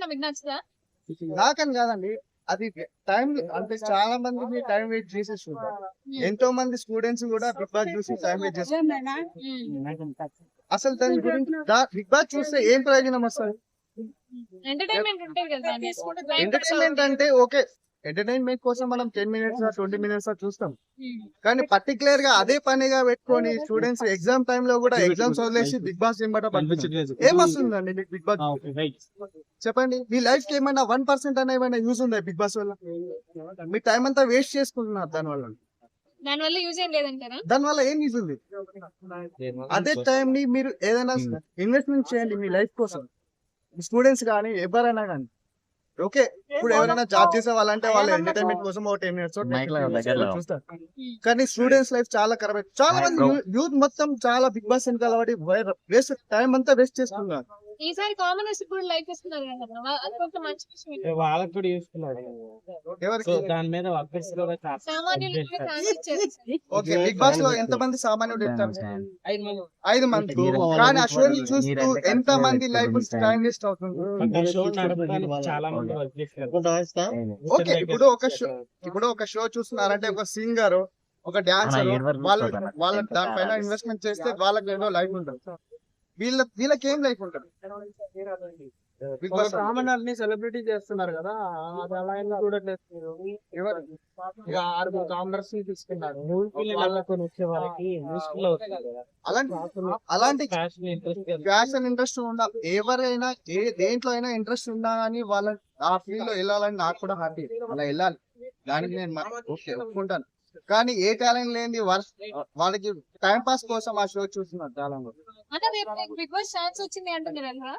అంతేనా మీకు నచ్చుదా నాకని కాదండి. అది టైం అంటే చాలా మంది టైం వెయిట్ చేసేస్తున్నారు ఎంతో మంది స్టూడెంట్స్ కూడా బిగ్ బాస్ చూసి టైం వెయిట్ చేస్తారు అసలు దాని గురించి బిగ్ బాస్ చూస్తే ఏం ప్రయోజనం వస్తుంది ఎంటర్టైన్మెంట్ అంటే ఓకే. ఎంటర్టైన్మెంట్ కోసం మనం టెన్ మినిట్స్ ట్వంటీ మినిట్స్ చూస్తాం. కానీ పర్టికులర్గా అదే పనిగా పెట్టుకొని స్టూడెంట్స్ ఎగ్జామ్ టైమ్లో కూడా ఎగ్జామ్స్ వదిలేసి బిగ్ బాస్ ఏమంట ఏం వస్తుందండి మీకు బిగ్ బాస్ చెప్పండి మీ లైఫ్కి ఏమైనా వన్ పర్సెంట్ అనే ఏమైనా యూజ్ ఉందా బిగ్ బాస్ వల్ల? మీ టైం అంతా వేస్ట్ చేసుకుంటున్నారు దాని వల్ల. దాని వల్ల యూజ్ ఏం లేదంటారా? దాని వల్ల ఏం యూజ్ ఉంది? అదే టైం ని మీరు ఏదైనా ఇన్వెస్ట్మెంట్ చేయండి మీ లైఫ్ కోసం. స్టూడెంట్స్ కానీ ఎవరైనా కానీ. ఓకే. ఇప్పుడు ఎవరైనా జాబ్ చేసే వాళ్ళంటే వాళ్ళ ఎంటర్టైన్మెంట్ కోసం ఒక టెన్ మినిట్స్ చూస్తారు. కానీ స్టూడెంట్స్ లైఫ్ చాలా ఖరాబ్. చాలా మంది యూత్ మొత్తం చాలా బిగ్ బాస్ వెనకాల పడి వేస్ట్ టైం అంతా వేస్ట్ చేస్తున్నారు. ఈసారి కామన్ కూడా లైక్ ఇస్తున్నారు కదా అది కొంచెం మంచి విషయం వాళ్ళకి కూడా యూస్ఫుల్ సో దాని మీద వర్కర్స్ కూడా ఓకే బిగ్ బాస్లో ఎంత మంది సామాన్యుడు ఐదు మంది. ఐదు మంది. కానీ ఆ షోని చూస్తూ ఎంత మంది లైఫ్ టైం వేస్ట్ అవుతుంది? ఒక షో నడపడానికి చాలా మంది వర్క్ చేస్తారు. ఓకే ఇప్పుడు ఒక షో ఇప్పుడు ఒక షో చూస్తున్నారంటే ఒక సింగర్ ఒక డాన్సర్ వాళ్ళు వాళ్ళ దానిపైన ఇన్వెస్ట్మెంట్ చేస్తే వాళ్ళకి ఏదో లైఫ్ ఉంటుంది. వీళ్ళ వీళ్ళకి ఏం లైఫ్ ఉంటుంది? కామనర్ని సెలబ్రిటీ చేస్తున్నారు కదా అది అలా ఎందుకు చూడట్లేదు మీరు? ఎవరు? ఇక ఆరుగురు కామనర్స్ని తీసుకున్నారు అలాంటి అలాంటి ఫ్యాషన్ ఇంట్రెస్ట్ ఫ్యాషన్ ఇంట్రెస్ట్ ఉందా ఎవరైనా ఏ దేంట్లో అయినా ఇంట్రెస్ట్ ఉందా అని వాళ్ళ ఆ ఫీల్డ్లో వెళ్ళాలని నాకు కూడా హ్యాపీ అలా వెళ్ళాలి. దానికి నేను ఓకే. ఒప్పుకుంటాను. కానీ ఏ టాలెంట్ లేని వాళ్ళ- వాళ్ళకి టైం పాస్ కోసం ఆ షో చూస్తున్నారు చాలా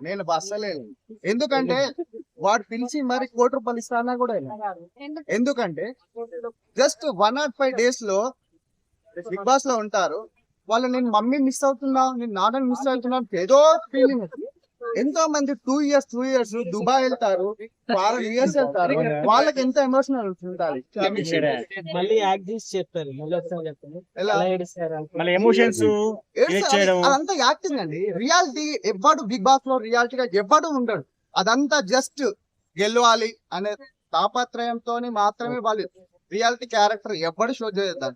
నేను బస్సలేదు ఎందుకంటే వాడు పిలిచి మరి కోటి రూపాయలు ఇస్తానా కూడా ఎందుకంటే జస్ట్ వన్ నాట్ ఫైవ్ డేస్లో బిగ్ బాస్లో ఉంటారు. వాళ్ళు నేను మమ్మీ మిస్ అవుతున్నా నేను నాన్నని మిస్ అవుతున్నా ఏదో ఫీలింగ్ ఎంతో మంది two years two years Dubai వెళ్తారు ఫారెన్ ఇయర్స్ వెళ్తారు వాళ్ళకి ఎంత ఎమోషనల్ ఉండాలి? మళ్ళీ యాక్ట్ చేసి చెప్తారు మళ్ళీ ఎమోషన్స్ అదంతా యాక్టింగ్ అండి. రియాలిటీ ఎవ్వడు బిగ్ బాస్లో రియాలిటీగా ఎవ్వడు ఉండడు. అదంతా జస్ట్ గెలవాలి అనే తాపత్రయంతో మాత్రమే వాళ్ళు రియాలిటీ క్యారెక్టర్ ఎవ్వడు షో చేద్దాం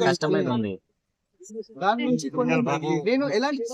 కష్టమైతుంది దాని నుంచి కొన్ని నేను ఎలాంటి